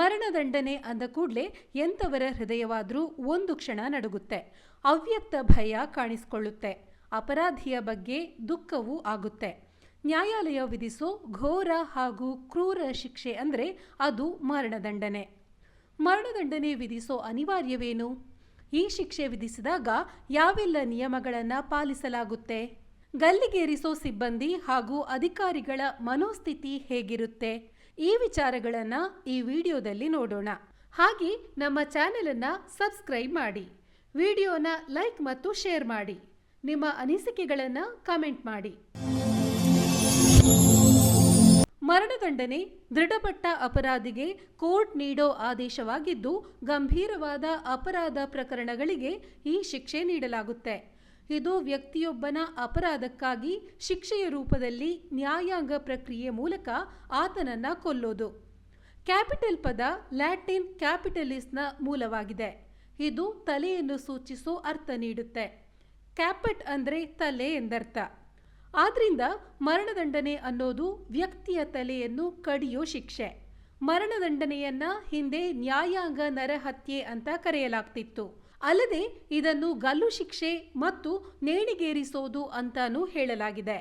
ಮರಣದಂಡನೆ ಅಂದ ಕೂಡಲೇ ಎಂಥವರ ಹೃದಯವಾದರೂ ಒಂದು ಕ್ಷಣ ನಡುಗುತ್ತೆ. ಅವ್ಯಕ್ತ ಭಯ ಕಾಣಿಸಿಕೊಳ್ಳುತ್ತೆ. ಅಪರಾಧಿಯ ಬಗ್ಗೆ ದುಃಖವೂ ಆಗುತ್ತೆ. ನ್ಯಾಯಾಲಯ ವಿಧಿಸೋ ಘೋರ ಹಾಗೂ ಕ್ರೂರ ಶಿಕ್ಷೆ ಅಂದರೆ ಅದು ಮರಣದಂಡನೆ. ಮರಣದಂಡನೆ ವಿಧಿಸೋ ಅನಿವಾರ್ಯವೇನು? ಈ ಶಿಕ್ಷೆ ವಿಧಿಸಿದಾಗ ಯಾವೆಲ್ಲ ನಿಯಮಗಳನ್ನು ಪಾಲಿಸಲಾಗುತ್ತೆ? ಗಲ್ಲಿಗೇರಿಸೋ ಸಿಬ್ಬಂದಿ ಹಾಗೂ ಅಧಿಕಾರಿಗಳ ಮನೋಸ್ಥಿತಿ ಹೇಗಿರುತ್ತೆ? ಈ ವಿಚಾರಗಳನ್ನು ಈ ವಿಡಿಯೋದಲ್ಲಿ ನೋಡೋಣ. ಹಾಗೆ ನಮ್ಮ ಚಾನೆಲನ್ನು ಸಬ್ಸ್ಕ್ರೈಬ್ ಮಾಡಿ, ವಿಡಿಯೋನ ಲೈಕ್ ಮತ್ತು ಶೇರ್ ಮಾಡಿ, ನಿಮ್ಮ ಅನಿಸಿಕೆಗಳನ್ನು ಕಮೆಂಟ್ ಮಾಡಿ. ಮರಣದಂಡನೆ ದೃಢಪಟ್ಟ ಅಪರಾಧಿಗೆ ಕೋರ್ಟ್ ನೀಡೋ ಆದೇಶವಾಗಿದ್ದು, ಗಂಭೀರವಾದ ಅಪರಾಧ ಪ್ರಕರಣಗಳಿಗೆ ಈ ಶಿಕ್ಷೆ ನೀಡಲಾಗುತ್ತೆ. ಇದು ವ್ಯಕ್ತಿಯೊಬ್ಬನ ಅಪರಾಧಕ್ಕಾಗಿ ಶಿಕ್ಷೆಯ ರೂಪದಲ್ಲಿ ನ್ಯಾಯಾಂಗ ಪ್ರಕ್ರಿಯೆ ಮೂಲಕ ಆತನನ್ನ ಕೊಲ್ಲೋದು. ಕ್ಯಾಪಿಟಲ್ ಪದ ಲ್ಯಾಟಿನ್ ಕ್ಯಾಪಿಟಲಿಸ್ನ ಮೂಲವಾಗಿದೆ. ಇದು ತಲೆಯನ್ನು ಸೂಚಿಸೋ ಅರ್ಥ ನೀಡುತ್ತೆ. ಕ್ಯಾಪಟ್ ಅಂದರೆ ತಲೆ ಎಂದರ್ಥ. ಆದ್ರಿಂದ ಮರಣದಂಡನೆ ಅನ್ನೋದು ವ್ಯಕ್ತಿಯ ತಲೆಯನ್ನು ಕಡಿಯೋ ಶಿಕ್ಷೆ. ಮರಣದಂಡನೆಯನ್ನ ಹಿಂದೆ ನ್ಯಾಯಾಂಗ ನರಹತ್ಯೆ ಅಂತ ಕರೆಯಲಾಗ್ತಿತ್ತು. ಅಲ್ಲದೆ ಇದನ್ನು ಗಲ್ಲು ಶಿಕ್ಷೆ ಮತ್ತು ನೇಣಿಗೇರಿಸೋದು ಅಂತಾನೂ ಹೇಳಲಾಗಿದೆ.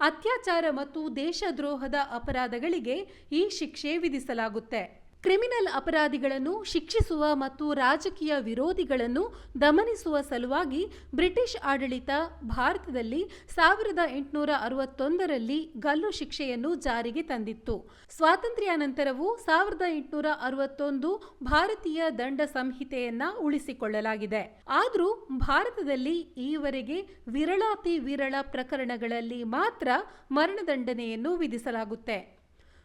ಅತ್ಯಾಚಾರ ಮತ್ತು ದೇಶದ್ರೋಹದ ಅಪರಾಧಗಳಿಗೆ ಈ ಶಿಕ್ಷೆ ವಿಧಿಸಲಾಗುತ್ತೆ. ಕ್ರಿಮಿನಲ್ ಅಪರಾಧಿಗಳನ್ನು ಶಿಕ್ಷಿಸುವ ಮತ್ತು ರಾಜಕೀಯ ವಿರೋಧಿಗಳನ್ನು ದಮನಿಸುವ ಸಲುವಾಗಿ ಬ್ರಿಟಿಷ್ ಆಡಳಿತ ಭಾರತದಲ್ಲಿ ಸಾವಿರದ ಎಂಟುನೂರ ಅರವತ್ತೊಂದರಲ್ಲಿ ಗಲ್ಲು ಶಿಕ್ಷೆಯನ್ನು ಜಾರಿಗೆ ತಂದಿತ್ತು. ಸ್ವಾತಂತ್ರ್ಯಾನಂತರವೂ ಸಾವಿರದ ಎಂಟುನೂರ ಅರವತ್ತೊಂದು ಭಾರತೀಯ ದಂಡ ಸಂಹಿತೆಯನ್ನ ಉಳಿಸಿಕೊಳ್ಳಲಾಗಿದೆ. ಆದರೂ ಭಾರತದಲ್ಲಿ ಈವರೆಗೆ ವಿರಳಾತಿ ವಿರಳ ಪ್ರಕರಣಗಳಲ್ಲಿ ಮಾತ್ರ ಮರಣದಂಡನೆಯನ್ನು ವಿಧಿಸಲಾಗುತ್ತೆ.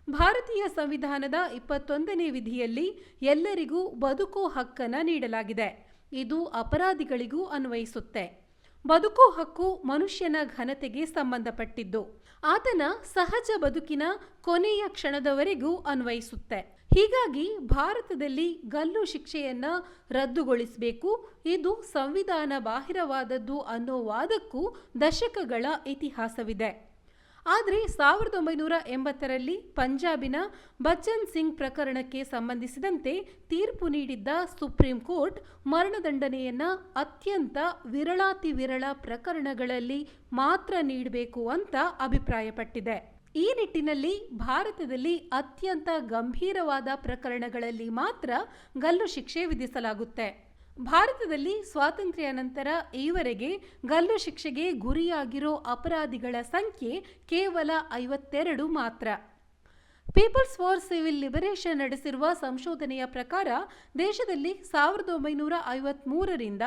ಭಾರತೀಯ ಸಂವಿಧಾನದ ಇಪ್ಪತ್ತೊಂದನೇ ವಿಧಿಯಲ್ಲಿ ಎಲ್ಲರಿಗೂ ಬದುಕು ಹಕ್ಕನ್ನು ನೀಡಲಾಗಿದೆ. ಇದು ಅಪರಾಧಿಗಳಿಗೂ ಅನ್ವಯಿಸುತ್ತೆ. ಬದುಕು ಹಕ್ಕು ಮನುಷ್ಯನ ಘನತೆಗೆ ಸಂಬಂಧಪಟ್ಟಿದ್ದು. ಆತನ ಸಹಜ ಬದುಕಿನ ಕೊನೆಯ ಕ್ಷಣದವರೆಗೂ ಅನ್ವಯಿಸುತ್ತೆ. ಹೀಗಾಗಿ ಭಾರತದಲ್ಲಿ ಗಲ್ಲು ಶಿಕ್ಷೆಯನ್ನ ರದ್ದುಗೊಳಿಸಬೇಕು. ಇದು ಸಂವಿಧಾನ ಬಾಹಿರವಾದದ್ದು ಅನ್ನೋ ವಾದಕ್ಕೂ ದಶಕಗಳ ಇತಿಹಾಸವಿದೆ. ಆದರೆ ಸಾವಿರದ ಒಂಬೈನೂರ ಎಂಬತ್ತರಲ್ಲಿ ಪಂಜಾಬಿನ ಬಚ್ಚನ್ ಸಿಂಗ್ ಪ್ರಕರಣಕ್ಕೆ ಸಂಬಂಧಿಸಿದಂತೆ ತೀರ್ಪು ನೀಡಿದ್ದ ಸುಪ್ರೀಂ ಕೋರ್ಟ್ ಮರಣದಂಡನೆಯನ್ನು ಅತ್ಯಂತ ವಿರಳಾತಿ ವಿರಳ ಪ್ರಕರಣಗಳಲ್ಲಿ ಮಾತ್ರ ನೀಡಬೇಕು ಅಂತ ಅಭಿಪ್ರಾಯಪಟ್ಟಿದೆ. ಈ ನಿಟ್ಟಿನಲ್ಲಿ ಭಾರತದಲ್ಲಿ ಅತ್ಯಂತ ಗಂಭೀರವಾದ ಪ್ರಕರಣಗಳಲ್ಲಿ ಮಾತ್ರ ಗಲ್ಲು ಶಿಕ್ಷೆ ವಿಧಿಸಲಾಗುತ್ತೆ. ಭಾರತದಲ್ಲಿ ಸ್ವಾತಂತ್ರ್ಯ ನಂತರ ಈವರೆಗೆ ಗಲ್ಲು ಶಿಕ್ಷೆಗೆ ಗುರಿಯಾಗಿರೋ ಅಪರಾಧಿಗಳ ಸಂಖ್ಯೆ ಕೇವಲ ಐವತ್ತೆರಡು ಮಾತ್ರ. ಪೀಪಲ್ಸ್ ಫಾರ್ ಸಿವಿಲ್ ಲಿಬರೇಷನ್ ನಡೆಸಿರುವ ಸಂಶೋಧನೆಯ ಪ್ರಕಾರ ದೇಶದಲ್ಲಿ ಸಾವಿರದ ಒಂಬೈನೂರ ಐವತ್ಮೂರರಿಂದ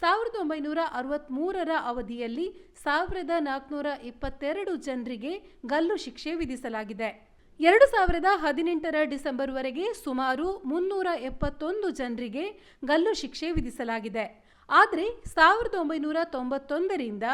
ಸಾವಿರದ ಒಂಬೈನೂರ ಅರವತ್ತ್ಮೂರರ ಅವಧಿಯಲ್ಲಿ ಸಾವಿರದ ನಾಲ್ಕುನೂರ ಇಪ್ಪತ್ತೆರಡು ಜನರಿಗೆ ಗಲ್ಲು ಶಿಕ್ಷೆ ವಿಧಿಸಲಾಗಿದೆ. ಎರಡು ಸಾವಿರದ ಹದಿನೆಂಟರ ಡಿಸೆಂಬರ್ವರೆಗೆ ಸುಮಾರು ಮುನ್ನೂರ ಎಪ್ಪತ್ತೊಂದು ಜನರಿಗೆ ಗಲ್ಲು ಶಿಕ್ಷೆ ವಿಧಿಸಲಾಗಿದೆ. ಆದರೆ ಸಾವಿರದ ಒಂಬೈನೂರ ತೊಂಬತ್ತೊಂದರಿಂದ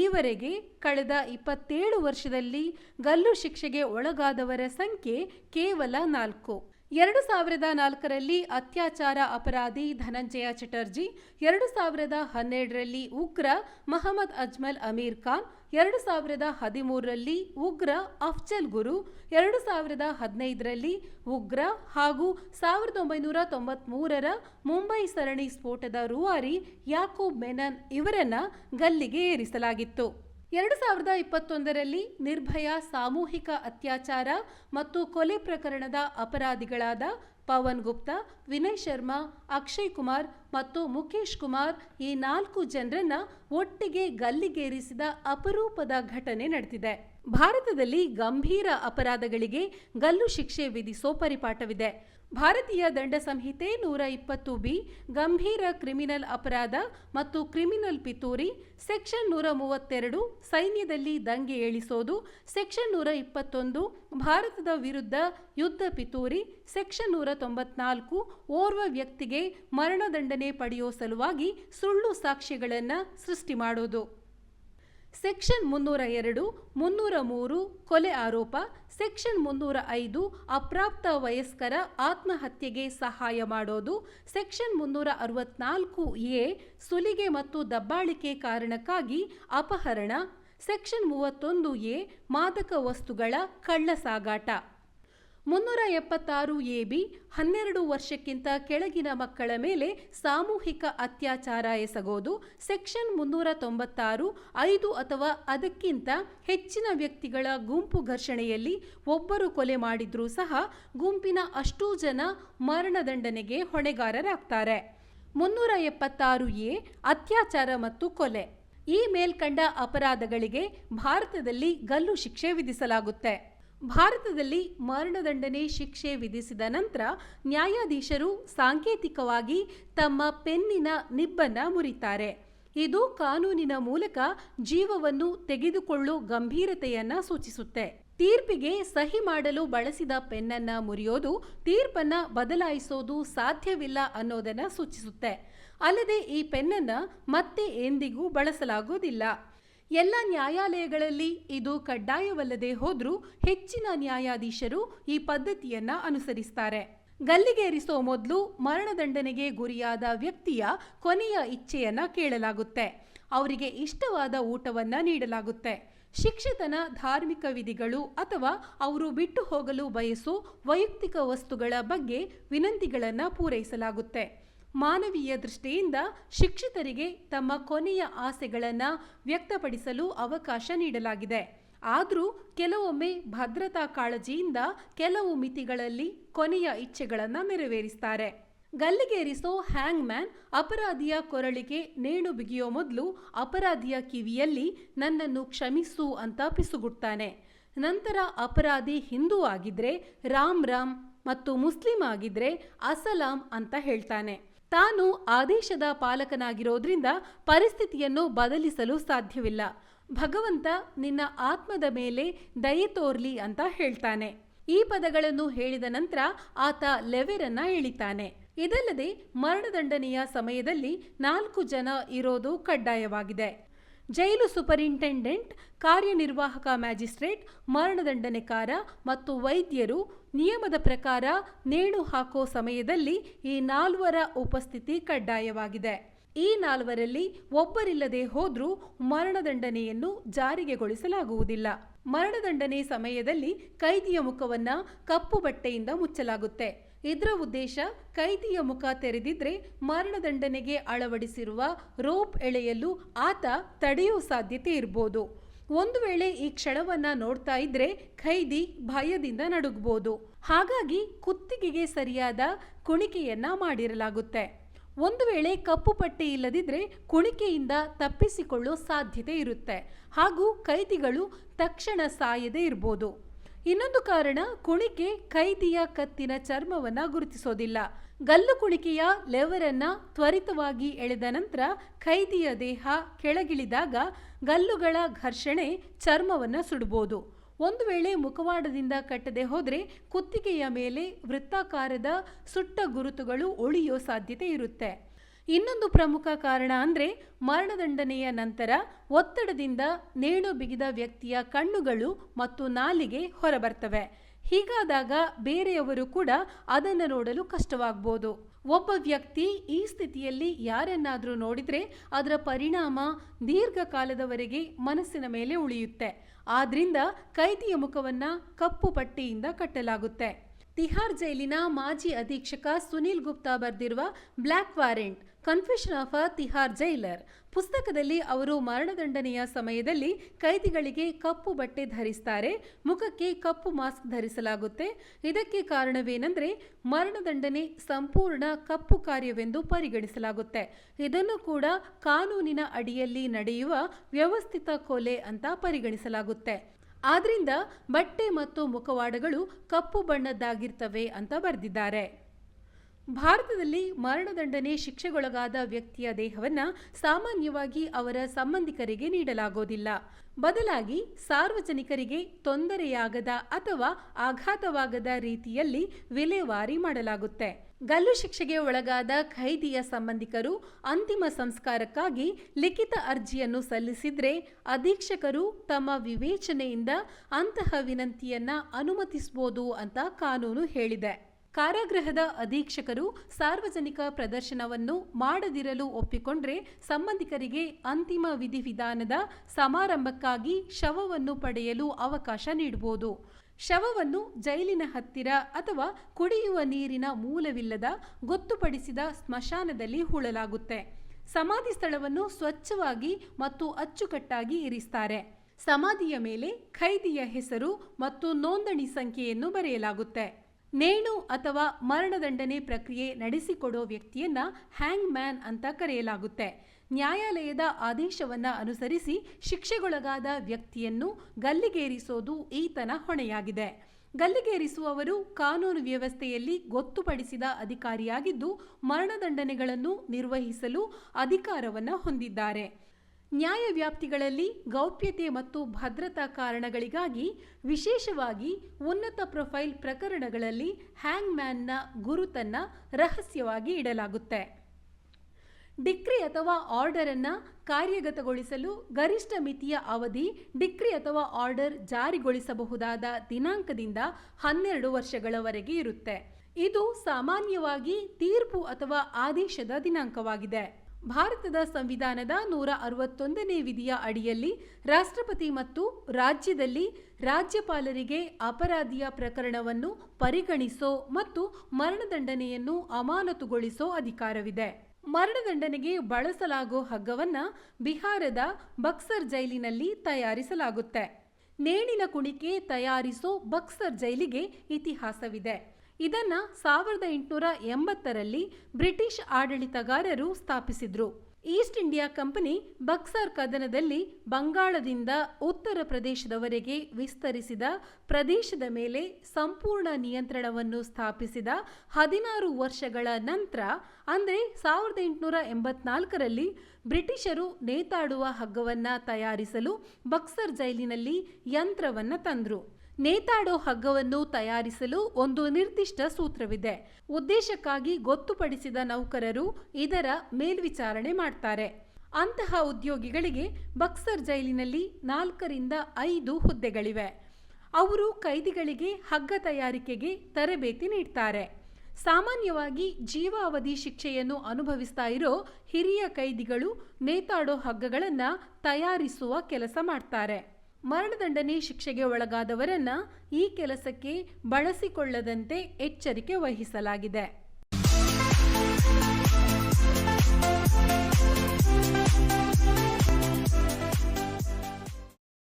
ಈವರೆಗೆ ಕಳೆದ ಇಪ್ಪತ್ತೇಳು ವರ್ಷದಲ್ಲಿ ಗಲ್ಲು ಶಿಕ್ಷೆಗೆ ಒಳಗಾದವರ ಸಂಖ್ಯೆ ಕೇವಲ ನಾಲ್ಕು. ಎರಡು ಸಾವಿರದ ನಾಲ್ಕರಲ್ಲಿ ಅತ್ಯಾಚಾರ ಅಪರಾಧಿ ಧನಂಜಯ ಚಟರ್ಜಿ, ಎರಡು ಸಾವಿರದ ಹನ್ನೆರಡರಲ್ಲಿ ಉಗ್ರ ಮಹಮ್ಮದ್ ಅಜ್ಮಲ್ ಅಮೀರ್ ಖಾನ್, ಎರಡು ಸಾವಿರದ ಹದಿಮೂರರಲ್ಲಿ ಉಗ್ರ ಅಫ್ಜಲ್ ಗುರು, ಎರಡು ಸಾವಿರದ ಹದಿನೈದರಲ್ಲಿ ಉಗ್ರ ಹಾಗೂ ಸಾವಿರದ ಒಂಬೈನೂರ ತೊಂಬತ್ಮೂರರ ಮುಂಬೈ ಸರಣಿ ಸ್ಫೋಟದ ರೂವಾರಿ ಯಾಕೂಬ್ ಮೆನನ್ ಇವರನ್ನು ಗಲ್ಲಿಗೆ ಏರಿಸಲಾಗಿತ್ತು. ಎರಡು ಸಾವಿರದ ಇಪ್ಪತ್ತೊಂದರಲ್ಲಿ ನಿರ್ಭಯ ಸಾಮೂಹಿಕ ಅತ್ಯಾಚಾರ ಮತ್ತು ಕೊಲೆ ಪ್ರಕರಣದ ಅಪರಾಧಿಗಳಾದ ಪವನ್ ಗುಪ್ತಾ, ವಿನಯ್ ಶರ್ಮಾ, ಅಕ್ಷಯ್ ಕುಮಾರ್ ಮತ್ತು ಮುಖೇಶ್ ಕುಮಾರ್ ಈ ನಾಲ್ಕು ಜನರನ್ನ ಒಟ್ಟಿಗೆ ಗಲ್ಲಿಗೇರಿಸಿದ ಅಪರೂಪದ ಘಟನೆ ನಡೆದಿದೆ. ಭಾರತದಲ್ಲಿ ಗಂಭೀರ ಅಪರಾಧಗಳಿಗೆ ಗಲ್ಲು ಶಿಕ್ಷೆ ವಿಧಿಸೋ ಪರಿಪಾಠವಿದೆ. ಭಾರತೀಯ ದಂಡ ಸಂಹಿತೆ ನೂರ ಇಪ್ಪತ್ತು ಬಿ, ಗಂಭೀರ ಕ್ರಿಮಿನಲ್ ಅಪರಾಧ ಮತ್ತು ಕ್ರಿಮಿನಲ್ ಪಿತೂರಿ, ಸೆಕ್ಷನ್ ನೂರ ಮೂವತ್ತೆರಡು, ಸೈನ್ಯದಲ್ಲಿ ದಂಗೆ ಏಳಿಸೋದು, ಸೆಕ್ಷನ್ ನೂರ ಇಪ್ಪತ್ತೊಂದು, ಭಾರತದ ವಿರುದ್ಧ ಯುದ್ಧ ಪಿತೂರಿ, ಸೆಕ್ಷನ್ ನೂರ ತೊಂಬತ್ನಾಲ್ಕು, ಓರ್ವ ವ್ಯಕ್ತಿಗೆ ಮರಣದಂಡನೆ ಪಡೆಯೋ ಸಲುವಾಗಿ ಸುಳ್ಳು ಸಾಕ್ಷ್ಯಗಳನ್ನು ಸೃಷ್ಟಿ ಮಾಡೋದು. ಸೆಕ್ಷನ್ ಮುನ್ನೂರ ಎರಡು, ಮುನ್ನೂರ ಮೂರು, ಕೊಲೆ ಆರೋಪ, ಸೆಕ್ಷನ್ ಮುನ್ನೂರ ಐದು, ಅಪ್ರಾಪ್ತ ವಯಸ್ಕರ ಆತ್ಮಹತ್ಯೆಗೆ ಸಹಾಯ ಮಾಡೋದು, ಸೆಕ್ಷನ್ ಮುನ್ನೂರ ಅರವತ್ನಾಲ್ಕು ಎ, ಸುಲಿಗೆ ಮತ್ತು ದಬ್ಬಾಳಿಕೆ ಕಾರಣಕ್ಕಾಗಿ ಅಪಹರಣ, ಸೆಕ್ಷನ್ ಮೂವತ್ತೊಂದು ಎ, ಮಾದಕ ವಸ್ತುಗಳ ಕಳ್ಳ ಸಾಗಾಟ ಮುನ್ನೂರ ಎಪ್ಪತ್ತಾರು ಎ ಬಿ ಹನ್ನೆರಡು ವರ್ಷಕ್ಕಿಂತ ಕೆಳಗಿನ ಮಕ್ಕಳ ಮೇಲೆ ಸಾಮೂಹಿಕ ಅತ್ಯಾಚಾರ ಎಸಗೋದು, ಸೆಕ್ಷನ್ ಮುನ್ನೂರ ತೊಂಬತ್ತಾರು, ಐದು ಅಥವಾ ಅದಕ್ಕಿಂತ ಹೆಚ್ಚಿನ ವ್ಯಕ್ತಿಗಳ ಗುಂಪು ಘರ್ಷಣೆಯಲ್ಲಿ ಒಬ್ಬರು ಕೊಲೆ ಮಾಡಿದ್ರೂ ಸಹ ಗುಂಪಿನ ಅಷ್ಟೂ ಜನ ಮರಣದಂಡನೆಗೆ ಹೊಣೆಗಾರರಾಗ್ತಾರೆ. ಮುನ್ನೂರ ಎಪ್ಪತ್ತಾರು ಎ, ಅತ್ಯಾಚಾರ ಮತ್ತು ಕೊಲೆ. ಈ ಮೇಲ್ಕಂಡ ಅಪರಾಧಗಳಿಗೆ ಭಾರತದಲ್ಲಿ ಗಲ್ಲು ಶಿಕ್ಷೆ ವಿಧಿಸಲಾಗುತ್ತೆ. ಭಾರತದಲ್ಲಿ ಮರಣದಂಡನೆ ಶಿಕ್ಷೆ ವಿಧಿಸಿದ ನಂತರ ನ್ಯಾಯಾಧೀಶರು ಸಾಂಕೇತಿಕವಾಗಿ ತಮ್ಮ ಪೆನ್ನಿನ ನಿಬ್ಬನ್ನ ಮುರಿತಾರೆ. ಇದು ಕಾನೂನಿನ ಮೂಲಕ ಜೀವವನ್ನು ತೆಗೆದುಕೊಳ್ಳೋ ಗಂಭೀರತೆಯನ್ನ ಸೂಚಿಸುತ್ತೆ. ತೀರ್ಪಿಗೆ ಸಹಿ ಮಾಡಲು ಬಳಸಿದ ಪೆನ್ನನ್ನು ಮುರಿಯೋದು, ತೀರ್ಪನ್ನ ಬದಲಾಯಿಸೋದು ಸಾಧ್ಯವಿಲ್ಲ ಅನ್ನೋದನ್ನ ಸೂಚಿಸುತ್ತೆ. ಅಲ್ಲದೆ ಈ ಪೆನ್ನನ್ನು ಮತ್ತೆ ಎಂದಿಗೂ ಬಳಸಲಾಗುವುದಿಲ್ಲ. ಎಲ್ಲ ನ್ಯಾಯಾಲಯಗಳಲ್ಲಿ ಇದು ಕಡ್ಡಾಯವಲ್ಲದೆ ಹೋದರೂ ಹೆಚ್ಚಿನ ನ್ಯಾಯಾಧೀಶರು ಈ ಪದ್ಧತಿಯನ್ನ ಅನುಸರಿಸ್ತಾರೆ. ಗಲ್ಲಿಗೇರಿಸೋ ಮೊದಲು ಮರಣದಂಡನೆಗೆ ಗುರಿಯಾದ ವ್ಯಕ್ತಿಯ ಕೊನೆಯ ಇಚ್ಛೆಯನ್ನ ಕೇಳಲಾಗುತ್ತೆ. ಅವರಿಗೆ ಇಷ್ಟವಾದ ಊಟವನ್ನ ನೀಡಲಾಗುತ್ತೆ. ಶಿಕ್ಷಿತನ ಧಾರ್ಮಿಕ ವಿಧಿಗಳು ಅಥವಾ ಅವರು ಬಿಟ್ಟು ಹೋಗಲು ಬಯಸೋ ವೈಯಕ್ತಿಕ ವಸ್ತುಗಳ ಬಗ್ಗೆ ವಿನಂತಿಗಳನ್ನು ಪೂರೈಸಲಾಗುತ್ತೆ. ಮಾನವೀಯ ದೃಷ್ಟಿಯಿಂದ ಶಿಕ್ಷಿತರಿಗೆ ತಮ್ಮ ಕೊನೆಯ ಆಸೆಗಳನ್ನು ವ್ಯಕ್ತಪಡಿಸಲು ಅವಕಾಶ ನೀಡಲಾಗಿದೆ. ಆದರೂ ಕೆಲವೊಮ್ಮೆ ಭದ್ರತಾ ಕಾಳಜಿಯಿಂದ ಕೆಲವು ಮಿತಿಗಳಲ್ಲಿ ಕೊನೆಯ ಇಚ್ಛೆಗಳನ್ನು ನೆರವೇರಿಸ್ತಾರೆ. ಗಲ್ಲಿಗೇರಿಸೋ ಹ್ಯಾಂಗ್ ಮ್ಯಾನ್ ಅಪರಾಧಿಯ ಕೊರಳಿಗೆ ನೇಣು ಬಿಗಿಯೋ ಮೊದಲು ಅಪರಾಧಿಯ ಕಿವಿಯಲ್ಲಿ ನನ್ನನ್ನು ಕ್ಷಮಿಸು ಅಂತ ಪಿಸುಗುಡ್ತಾನೆ. ನಂತರ ಅಪರಾಧಿ ಹಿಂದೂ ಆಗಿದ್ರೆ ರಾಮ್ ರಾಮ್ ಮತ್ತು ಮುಸ್ಲಿಂ ಆಗಿದ್ರೆ ಅಸಲಾಂ ಅಂತ ಹೇಳ್ತಾನೆ. ತಾನು ಆದೇಶದ ಪಾಲಕನಾಗಿರೋದ್ರಿಂದ ಪರಿಸ್ಥಿತಿಯನ್ನು ಬದಲಿಸಲು ಸಾಧ್ಯವಿಲ್ಲ. ಭಗವಂತ ನಿನ್ನ ಆತ್ಮದ ಮೇಲೆ ದಯೆ ತೋರ್ಲಿ ಅಂತ ಹೇಳ್ತಾನೆ. ಈ ಪದಗಳನ್ನು ಹೇಳಿದ ನಂತರ ಆತ ಲೆವೆರನ್ನ ಎಳಿತಾನೆ. ಇದಲ್ಲದೆ ಮರಣದಂಡನೆಯ ಸಮಯದಲ್ಲಿ ನಾಲ್ಕು ಜನ ಇರೋದು ಕಡ್ಡಾಯವಾಗಿದೆ. ಜೈಲು ಸೂಪರಿಂಟೆಂಡೆಂಟ್, ಕಾರ್ಯನಿರ್ವಾಹಕ ಮ್ಯಾಜಿಸ್ಟ್ರೇಟ್ ಮರಣದಂಡನೆಕಾರ ಮತ್ತು ವೈದ್ಯರು ನಿಯಮದ ಪ್ರಕಾರ ನೇಣು ಹಾಕೋ ಸಮಯದಲ್ಲಿ ಈ ನಾಲ್ವರ ಉಪಸ್ಥಿತಿ ಕಡ್ಡಾಯವಾಗಿದೆ. ಈ ನಾಲ್ವರಲ್ಲಿ ಒಬ್ಬರಿಲ್ಲದೆ ಹೋದರೂ ಮರಣದಂಡನೆಯನ್ನು ಜಾರಿಗೆಗೊಳಿಸಲಾಗುವುದಿಲ್ಲ. ಮರಣದಂಡನೆ ಸಮಯದಲ್ಲಿ ಕೈದಿಯ ಮುಖವನ್ನು ಕಪ್ಪು ಬಟ್ಟೆಯಿಂದ ಮುಚ್ಚಲಾಗುತ್ತೆ. ಇದರ ಉದ್ದೇಶ ಕೈದಿಯ ಮುಖ ತೆರೆದಿದ್ರೆ ಮರಣದಂಡನೆಗೆ ಅಳವಡಿಸಿರುವ ರೋಪ್ ಎಳೆಯಲು ಆತ ತಡೆಯೋ ಸಾಧ್ಯತೆ ಇರ್ಬೋದು. ಒಂದು ವೇಳೆ ಈ ಕ್ಷಣವನ್ನ ನೋಡ್ತಾ ಇದ್ರೆ ಖೈದಿ ಭಯದಿಂದ ನಡುಗ್ಬೋದು. ಹಾಗಾಗಿ ಕುತ್ತಿಗೆಗೆ ಸರಿಯಾದ ಕುಣಿಕೆಯನ್ನ ಮಾಡಿರಲಾಗುತ್ತೆ. ಒಂದು ವೇಳೆ ಕಪ್ಪು ಪಟ್ಟಿ ಇಲ್ಲದಿದ್ರೆ ಕುಣಿಕೆಯಿಂದ ತಪ್ಪಿಸಿಕೊಳ್ಳೋ ಸಾಧ್ಯತೆ ಇರುತ್ತೆ. ಹಾಗೂ ಕೈದಿಗಳು ತಕ್ಷಣ ಸಾಯದೇ ಇರ್ಬೋದು. ಇನ್ನೊಂದು ಕಾರಣ ಕುಣಿಕೆ ಕೈದಿಯ ಕತ್ತಿನ ಚರ್ಮವನ್ನ ಗುರುತಿಸೋದಿಲ್ಲ. ಗಲ್ಲು ಕುಣಿಕೆಯ ಲೆವರನ್ನ ತ್ವರಿತವಾಗಿ ಎಳೆದ ನಂತರ ಕೈದಿಯ ದೇಹ ಕೆಳಗಿಳಿದಾಗ ಗಲ್ಲುಗಳ ಘರ್ಷಣೆ ಚರ್ಮವನ್ನ ಸುಡಬಹುದು ಒಂದು ವೇಳೆ ಮುಖವಾಡದಿಂದ ಕಟ್ಟದೆ ಹೋದರೆ ಕುತ್ತಿಗೆಯ ಮೇಲೆ ವೃತ್ತಾಕಾರದ ಸುಟ್ಟ ಗುರುತುಗಳು ಉಳಿಯೋ ಸಾಧ್ಯತೆ ಇರುತ್ತೆ. ಇನ್ನೊಂದು ಪ್ರಮುಖ ಕಾರಣ ಅಂದರೆ ಮರಣದಂಡನೆಯ ನಂತರ ಒತ್ತಡದಿಂದ ನೇಣು ಬಿಗಿದ ವ್ಯಕ್ತಿಯ ಕಣ್ಣುಗಳು ಮತ್ತು ನಾಲಿಗೆ ಹೊರಬರ್ತವೆ. ಹೀಗಾದಾಗ ಬೇರೆಯವರು ಕೂಡ ಅದನ್ನು ನೋಡಲು ಕಷ್ಟವಾಗ್ಬೋದು. ಒಬ್ಬ ವ್ಯಕ್ತಿ ಈ ಸ್ಥಿತಿಯಲ್ಲಿ ಯಾರನ್ನಾದರೂ ನೋಡಿದರೆ ಅದರ ಪರಿಣಾಮ ದೀರ್ಘಕಾಲದವರೆಗೆ ಮನಸ್ಸಿನ ಮೇಲೆ ಉಳಿಯುತ್ತೆ. ಆದ್ರಿಂದ ಕೈದಿಯ ಮುಖವನ್ನು ಕಪ್ಪು ಪಟ್ಟಿಯಿಂದ ಕಟ್ಟಲಾಗುತ್ತೆ. ತಿಹಾರ್ ಜೈಲಿನ ಮಾಜಿ ಅಧೀಕ್ಷಕ ಸುನೀಲ್ ಗುಪ್ತಾ ಬರೆದಿರುವ black warrant confession of a Tihar jailer ಪುಸ್ತಕದಲ್ಲಿ ಅವರು ಮರಣದಂಡನೆಯ ಸಮಯದಲ್ಲಿ ಕೈದಿಗಳಿಗೆ ಕಪ್ಪು ಬಟ್ಟೆ ಧರಿಸ್ತಾರೆ, ಮುಖಕ್ಕೆ ಕಪ್ಪು ಮಾಸ್ಕ್ ಧರಿಸಲಾಗುತ್ತೆ. ಇದಕ್ಕೆ ಕಾರಣವೇನೆಂದರೆ ಮರಣದಂಡನೆ ಸಂಪೂರ್ಣ ಕಪ್ಪು ಕಾರ್ಯವೆಂದು ಪರಿಗಣಿಸಲಾಗುತ್ತೆ. ಇದನ್ನು ಕೂಡ ಕಾನೂನಿನ ಅಡಿಯಲ್ಲಿ ನಡೆಯುವ ವ್ಯವಸ್ಥಿತ ಕೊಲೆ ಅಂತ ಪರಿಗಣಿಸಲಾಗುತ್ತೆ. ಆದ್ರಿಂದ ಬಟ್ಟೆ ಮತ್ತು ಮುಖವಾಡಗಳು ಕಪ್ಪು ಬಣ್ಣದ್ದಾಗಿರ್ತವೆ ಅಂತ ಬರೆದಿದ್ದಾರೆ. ಭಾರತದಲ್ಲಿ ಮರಣದಂಡನೆ ಶಿಕ್ಷೆಗೊಳಗಾದ ವ್ಯಕ್ತಿಯ ದೇಹವನ್ನು ಸಾಮಾನ್ಯವಾಗಿ ಅವರ ಸಂಬಂಧಿಕರಿಗೆ ನೀಡಲಾಗೋದಿಲ್ಲ. ಬದಲಾಗಿ ಸಾರ್ವಜನಿಕರಿಗೆ ತೊಂದರೆಯಾಗದ ಅಥವಾ ಆಘಾತವಾಗದ ರೀತಿಯಲ್ಲಿ ವಿಲೇವಾರಿ ಮಾಡಲಾಗುತ್ತೆ. ಗಲ್ಲು ಶಿಕ್ಷೆಗೆ ಒಳಗಾದ ಖೈದಿಯ ಸಂಬಂಧಿಕರು ಅಂತಿಮ ಸಂಸ್ಕಾರಕ್ಕಾಗಿ ಲಿಖಿತ ಅರ್ಜಿಯನ್ನು ಸಲ್ಲಿಸಿದರೆ ಅಧೀಕ್ಷಕರು ತಮ್ಮ ವಿವೇಚನೆಯಿಂದ ಅಂತಹ ವಿನಂತಿಯನ್ನು ಅನುಮತಿಸಬಹುದು ಅಂತ ಕಾನೂನು ಹೇಳಿದೆ. ಕಾರಾಗೃಹದ ಅಧೀಕ್ಷಕರು ಸಾರ್ವಜನಿಕ ಪ್ರದರ್ಶನವನ್ನು ಮಾಡದಿರಲು ಒಪ್ಪಿಕೊಂಡ್ರೆ ಸಂಬಂಧಿಕರಿಗೆ ಅಂತಿಮ ವಿಧಿವಿಧಾನದ ಸಮಾರಂಭಕ್ಕಾಗಿ ಶವವನ್ನು ಪಡೆಯಲು ಅವಕಾಶ ನೀಡಬಹುದು ಶವವನ್ನು ಜೈಲಿನ ಹತ್ತಿರ ಅಥವಾ ಕುಡಿಯುವ ನೀರಿನ ಮೂಲವಿಲ್ಲದ ಗೊತ್ತುಪಡಿಸಿದ ಸ್ಮಶಾನದಲ್ಲಿ ಹೂಳಲಾಗುತ್ತೆ. ಸಮಾಧಿ ಸ್ಥಳವನ್ನು ಸ್ವಚ್ಛವಾಗಿ ಮತ್ತು ಅಚ್ಚುಕಟ್ಟಾಗಿ ಇರಿಸ್ತಾರೆ. ಸಮಾಧಿಯ ಮೇಲೆ ಖೈದಿಯ ಹೆಸರು ಮತ್ತು ನೋಂದಣಿ ಸಂಖ್ಯೆಯನ್ನು ಬರೆಯಲಾಗುತ್ತೆ. ನೇಣು ಅಥವಾ ಮರಣದಂಡನೆ ಪ್ರಕ್ರಿಯೆ ನಡೆಸಿಕೊಡೋ ವ್ಯಕ್ತಿಯನ್ನ ಹ್ಯಾಂಗ್ ಮ್ಯಾನ್ ಅಂತ ಕರೆಯಲಾಗುತ್ತೆ. ನ್ಯಾಯಾಲಯದ ಆದೇಶವನ್ನ ಅನುಸರಿಸಿ ಶಿಕ್ಷೆಗೊಳಗಾದ ವ್ಯಕ್ತಿಯನ್ನು ಗಲ್ಲಿಗೇರಿಸೋದು ಈತನ ಹೊಣೆಯಾಗಿದೆ. ಗಲ್ಲಿಗೇರಿಸುವವರು ಕಾನೂನು ವ್ಯವಸ್ಥೆಯಲ್ಲಿ ಗೊತ್ತುಪಡಿಸಿದ ಅಧಿಕಾರಿಯಾಗಿದ್ದು ಮರಣದಂಡನೆಗಳನ್ನು ನಿರ್ವಹಿಸಲು ಅಧಿಕಾರವನ್ನು ಹೊಂದಿದ್ದಾರೆ. ನ್ಯಾಯವ್ಯಾಪ್ತಿಗಳಲ್ಲಿ ಗೌಪ್ಯತೆ ಮತ್ತು ಭದ್ರತಾ ಕಾರಣಗಳಿಗಾಗಿ ವಿಶೇಷವಾಗಿ ಉನ್ನತ ಪ್ರೊಫೈಲ್ ಪ್ರಕರಣಗಳಲ್ಲಿ ಹ್ಯಾಂಗ್ಮ್ಯಾನ್ನ ಗುರುತನ್ನ ರಹಸ್ಯವಾಗಿ ಇಡಲಾಗುತ್ತೆ. ಡಿಕ್ರಿ ಅಥವಾ ಆರ್ಡರ್ ಅನ್ನು ಕಾರ್ಯಗತಗೊಳಿಸಲು ಗರಿಷ್ಠ ಮಿತಿಯ ಅವಧಿ ಡಿಕ್ರಿ ಅಥವಾ ಆರ್ಡರ್ ಜಾರಿಗೊಳಿಸಬಹುದಾದ ದಿನಾಂಕದಿಂದ ಹನ್ನೆರಡು ವರ್ಷಗಳವರೆಗೆ ಇರುತ್ತೆ. ಇದು ಸಾಮಾನ್ಯವಾಗಿ ತೀರ್ಪು ಅಥವಾ ಆದೇಶದ ದಿನಾಂಕವಾಗಿದೆ. ಭಾರತದ ಸಂವಿಧಾನದ ನೂರ ಅರವತ್ತೊಂದನೇ ವಿಧಿಯ ಅಡಿಯಲ್ಲಿ ರಾಷ್ಟ್ರಪತಿ ಮತ್ತು ರಾಜ್ಯದಲ್ಲಿ ರಾಜ್ಯಪಾಲರಿಗೆ ಅಪರಾಧಿಯ ಪ್ರಕರಣವನ್ನು ಪರಿಗಣಿಸೋ ಮತ್ತು ಮರಣದಂಡನೆಯನ್ನು ಅಮಾನತುಗೊಳಿಸೋ ಅಧಿಕಾರವಿದೆ. ಮರಣದಂಡನೆಗೆ ಬಳಸಲಾಗೋ ಹಗ್ಗವನ್ನು ಬಿಹಾರದ ಬಕ್ಸರ್ ಜೈಲಿನಲ್ಲಿ ತಯಾರಿಸಲಾಗುತ್ತೆ. ನೇಣಿನ ಕುಣಿಕೆ ತಯಾರಿಸೋ ಬಕ್ಸರ್ ಜೈಲಿಗೆ ಇತಿಹಾಸವಿದೆ. ಇದನ್ನ ಸಾವಿರದ ಎಂಟುನೂರ ಎಂಬತ್ತರಲ್ಲಿ ಬ್ರಿಟಿಷ್ ಆಡಳಿತಗಾರರು ಸ್ಥಾಪಿಸಿದ್ರು. ಈಸ್ಟ್ ಇಂಡಿಯಾ ಕಂಪನಿ ಬಕ್ಸರ್ ಕದನದಲ್ಲಿ ಬಂಗಾಳದಿಂದ ಉತ್ತರ ಪ್ರದೇಶದವರೆಗೆ ವಿಸ್ತರಿಸಿದ ಪ್ರದೇಶದ ಮೇಲೆ ಸಂಪೂರ್ಣ ನಿಯಂತ್ರಣವನ್ನು ಸ್ಥಾಪಿಸಿದ ಹದಿನಾರು ವರ್ಷಗಳ ನಂತರ, ಅಂದರೆ ಸಾವಿರದ ಎಂಟುನೂರ ಎಂಬತ್ನಾಲ್ಕರಲ್ಲಿ ಬ್ರಿಟಿಷರು ನೇತಾಡುವ ಹಗ್ಗವನ್ನು ತಯಾರಿಸಲು ಬಕ್ಸರ್ ಜೈಲಿನಲ್ಲಿ ಯಂತ್ರವನ್ನು ತಂದ್ರು. ನೇತಾಡೋ ಹಗ್ಗವನ್ನು ತಯಾರಿಸಲು ಒಂದು ನಿರ್ದಿಷ್ಟ ಸೂತ್ರವಿದೆ. ಉದ್ದೇಶಕ್ಕಾಗಿ ಗೊತ್ತುಪಡಿಸಿದ ನೌಕರರು ಇದರ ಮೇಲ್ವಿಚಾರಣೆ ಮಾಡ್ತಾರೆ. ಅಂತಹ ಉದ್ಯೋಗಿಗಳಿಗೆ ಬಕ್ಸರ್ ಜೈಲಿನಲ್ಲಿ ನಾಲ್ಕರಿಂದ ಐದು ಹುದ್ದೆಗಳಿವೆ. ಅವರು ಕೈದಿಗಳಿಗೆ ಹಗ್ಗ ತಯಾರಿಕೆಗೆ ತರಬೇತಿ ನೀಡ್ತಾರೆ. ಸಾಮಾನ್ಯವಾಗಿ ಜೀವಾವಧಿ ಶಿಕ್ಷೆಯನ್ನು ಅನುಭವಿಸ್ತಾ ಇರೋ ಹಿರಿಯ ಕೈದಿಗಳು ನೇತಾಡೋ ಹಗ್ಗಗಳನ್ನು ತಯಾರಿಸುವ ಕೆಲಸ ಮಾಡ್ತಾರೆ. ಮರಣದಂಡನೆ ಶಿಕ್ಷೆಗೆ ಒಳಗಾದವರನ್ನ ಈ ಕೆಲಸಕ್ಕೆ ಬಳಸಿಕೊಳ್ಳದಂತೆ ಎಚ್ಚರಿಕೆ ವಹಿಸಲಾಗಿದೆ.